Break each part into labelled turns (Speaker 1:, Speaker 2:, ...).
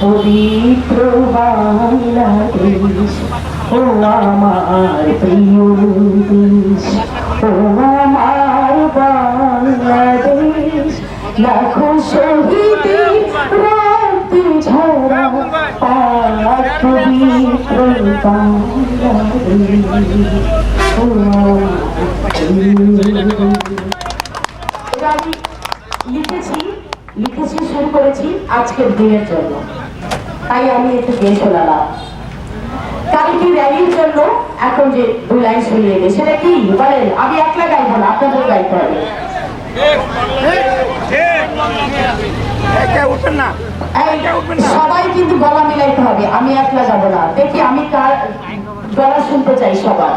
Speaker 1: পবিত্র বাংলাদেশ ও আমার প্রিয় দেশ ও আমার বাংলাদেশ। লাখো শহীদের রক্তে ঝরা পাক পবিত্র বাংলাদেশ ও আমার প্রিয় করেছি আজকের দিনের জন্য। তাই আমি একটু গেয়ে শোনালাম। কালকে র্যালির জন্য এখন যে দুই লাইন শুনিয়ে দিই সেটা কি? বলেন আমি একলা গাইবো না আপনাদের গাইতে হবে। সবাই কিন্তু গলা মিলাইতে হবে আমি একলা যাব না। দেখি আমি কার গলা শুনতে চাই সবার।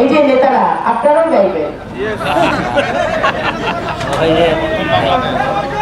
Speaker 1: এই যে নেতারা আপনারাও গাইবেন।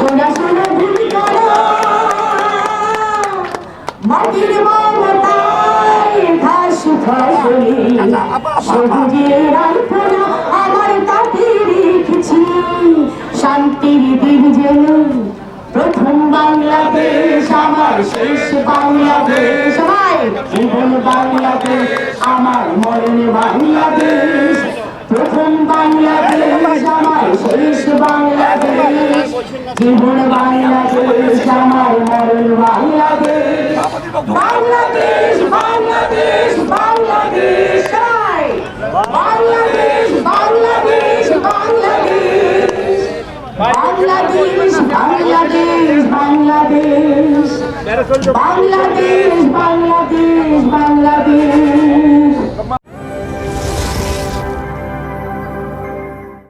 Speaker 1: সোনা সোনা ভূমিকারা মাটির মমতায় ঘাস ফসলে সবুজের আলপনা আমার তাতে রেখেছি। শান্তির দিন যেন প্রথম বাংলাদেশ আমার শেষ বাংলাদেশ। সবাই জীবন বাংলাদেশ আমার মরণ বাংলাদেশ। প্রথম বাংলাদেশ আমার শেষ বাংলাদেশ। জীবন বাংলাদেশ আমার মরণ বাংলাদেশ বাংলাদেশ বাংলাদেশ বাংলাদেশ! বাংলাদেশ বাংলাদেশ বাংলাদেশ বাংলাদেশ বাংলাদেশ বাংলাদেশ বাংলাদেশ বাংলাদেশ বাংলাদেশ